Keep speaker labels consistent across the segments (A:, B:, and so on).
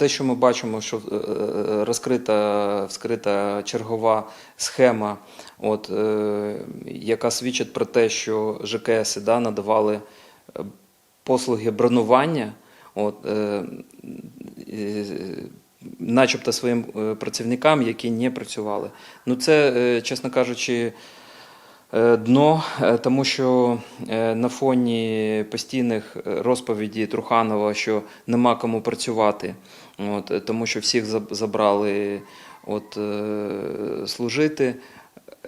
A: те, що ми бачимо, що е, е, розкрита вскрита чергова схема, от, е, яка свідчить про те, що ЖКС да, надавали е, послуги бронування, от, е, е, начебто своїм е, працівникам, які не працювали. Ну, це, е, чесно кажучи, е, дно, е, тому що е, на фоні постійних е, розповідей Труханова, що нема кому працювати, от, е, тому що всіх забрали от, е, служити.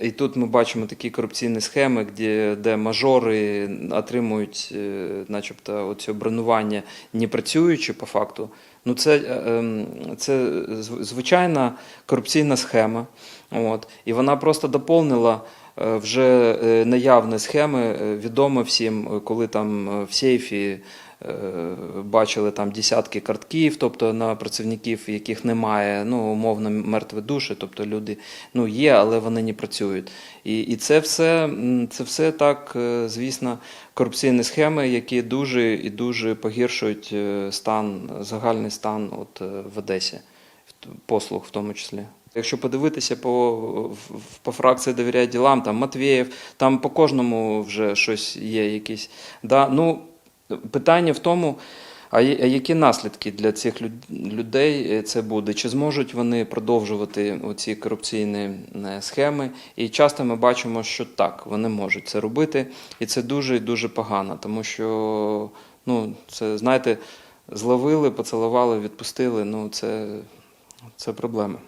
A: І тут ми бачимо такі корупційні схеми, де, де мажори отримують, е, начебто, оце бронювання не працюючи по факту. Ну, це, е, ем, це звичайна корупційна схема. От, і вона просто доповнила е, вже е, наявні схеми, е, відомо всім, е, коли там е, в сейфі е, бачили там десятки картків, тобто на працівників, яких немає, ну, умовно, мертві душі, тобто люди ну, є, але вони не працюють. І, і це все, це все так, е, звісно, корупційні схеми, які дуже і дуже погіршують е, стан, загальний стан от, е, в Одесі, послуг в тому числі. Якщо подивитися по, по фракції довіряє ділам, там Матвієв, там по кожному вже щось є якісь. Да? Ну, питання в тому, а які наслідки для цих людей це буде? Чи зможуть вони продовжувати ці корупційні схеми? І часто ми бачимо, що так, вони можуть це робити, і це дуже і дуже погано, тому що ну, це, знаєте, зловили, поцілували, відпустили. Ну, це, це проблема.